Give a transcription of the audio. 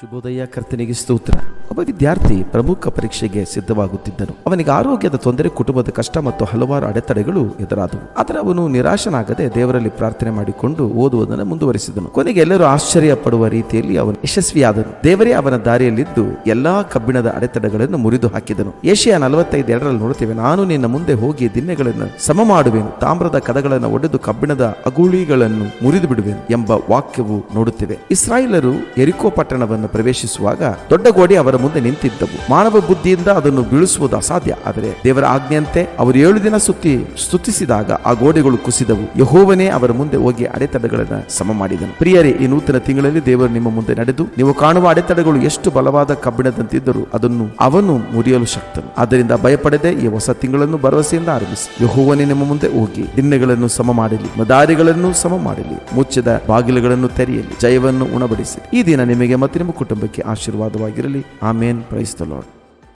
ಶುಭೋದಯ, ಕರ್ತನಿಗೆ ಸ್ತೋತ್ರ. ಒಬ್ಬ ವಿದ್ಯಾರ್ಥಿ ಪ್ರಮುಖ ಪರೀಕ್ಷೆಗೆ ಸಿದ್ಧವಾಗುತ್ತಿದ್ದನು. ಅವನಿಗೆ ಆರೋಗ್ಯದ ತೊಂದರೆ, ಕುಟುಂಬದ ಕಷ್ಟ ಮತ್ತು ಹಲವಾರು ಅಡೆತಡೆಗಳು ಎದುರಾದವು. ಆದರೆ ಅವನು ನಿರಾಶನಾಗದೆ ದೇವರಲ್ಲಿ ಪ್ರಾರ್ಥನೆ ಮಾಡಿಕೊಂಡು ಓದುವುದನ್ನು ಮುಂದುವರಿಸಿದನು. ಕೊನೆಗೆ ಎಲ್ಲರೂ ಆಶ್ಚರ್ಯ ಪಡುವ ರೀತಿಯಲ್ಲಿ ಅವನು ಯಶಸ್ವಿಯಾದನು. ದೇವರೇ ಅವನ ದಾರಿಯಲ್ಲಿದ್ದು ಎಲ್ಲಾ ಕಬ್ಬಿಣದ ಅಡೆತಡೆಗಳನ್ನು ಮುರಿದು ಹಾಕಿದನು ಏಷ್ಯಾ ನಲವತ್ತೈದು ಎರಡರಲ್ಲಿ ನೋಡುತ್ತೇವೆ, ನಾನು ನಿನ್ನ ಮುಂದೆ ಹೋಗಿ ದಿನ್ನೆಗಳನ್ನು ಸಮ ಮಾಡುವೆನು ತಾಮ್ರದ ಕದಗಳನ್ನು ಒಡೆದು ಕಬ್ಬಿಣದ ಅಗುಳಿಗಳನ್ನು ಮುರಿದು ಬಿಡುವೆನು ಎಂಬ ವಾಕ್ಯವು ನೋಡುತ್ತೇವೆ. ಇಸ್ರಾಯೇಲರು ಎರಿಕೋ ಪಟ್ಟಣವನ್ನು ಪ್ರವೇಶಿಸುವಾಗ ದೊಡ್ಡ ಗೋಡೆ ಅವರ ಮುಂದೆ ನಿಂತಿದ್ದವು. ಮಾನವ ಬುದ್ಧಿಯಿಂದ ಅದನ್ನು ಬೀಳಿಸುವುದು ಅಸಾಧ್ಯ, ಆದರೆ ದೇವರ ಆಜ್ಞೆಯಂತೆ ಅವರು ಏಳು ದಿನ ಸುತ್ತಿ ಸ್ತುತಿಸಿದಾಗ ಆ ಗೋಡೆಗಳು ಕುಸಿದವು. ಯಹೋವನೇ ಅವರ ಮುಂದೆ ಹೋಗಿ ಅಡೆತಡೆಗಳನ್ನು ಸಮ ಮಾಡಿದನು ಪ್ರಿಯರೇ, ಈ ನೂತನ ತಿಂಗಳಲ್ಲಿ ದೇವರು ನಿಮ್ಮ ಮುಂದೆ ನಡೆದು ನೀವು ಕಾಣುವ ಅಡೆತಡೆಗಳು ಎಷ್ಟು ಬಲವಾದ ಕಬ್ಬಿಣದಂತಿದ್ದರೂ ಅದನ್ನು ಅವನು ಮುರಿಯಲು ಶಕ್ತನು. ಅದರಿಂದ ಭಯಪಡದೆ ಈ ಹೊಸ ತಿಂಗಳನ್ನು ಭರವಸೆಯಿಂದ ಆರಂಭಿಸಿ. ಯಹೋವನೇ ನಿಮ್ಮ ಮುಂದೆ ಹೋಗಿ ದಿನ್ನೆಗಳನ್ನು ಸಮ ಮಾಡಲಿ ಮದಾರಿಗಳನ್ನು ಸಮ ಮಾಡಲಿ ಮುಚ್ಚಿದ ಬಾಗಿಲುಗಳನ್ನು ತೆರೆಯಲಿ, ಜಯವನ್ನು ಉಣಬಡಿಸಿ. ಈ ದಿನ ನಿಮಗೆ ಮತ್ತೆ ನಿಮ್ಮ ಕುಟುಂಬಕ್ಕೆ ಆಶೀರ್ವಾದವಾಗಿರಲಿ. ಆಮೇನ್. ಲಾರ್ಡ್.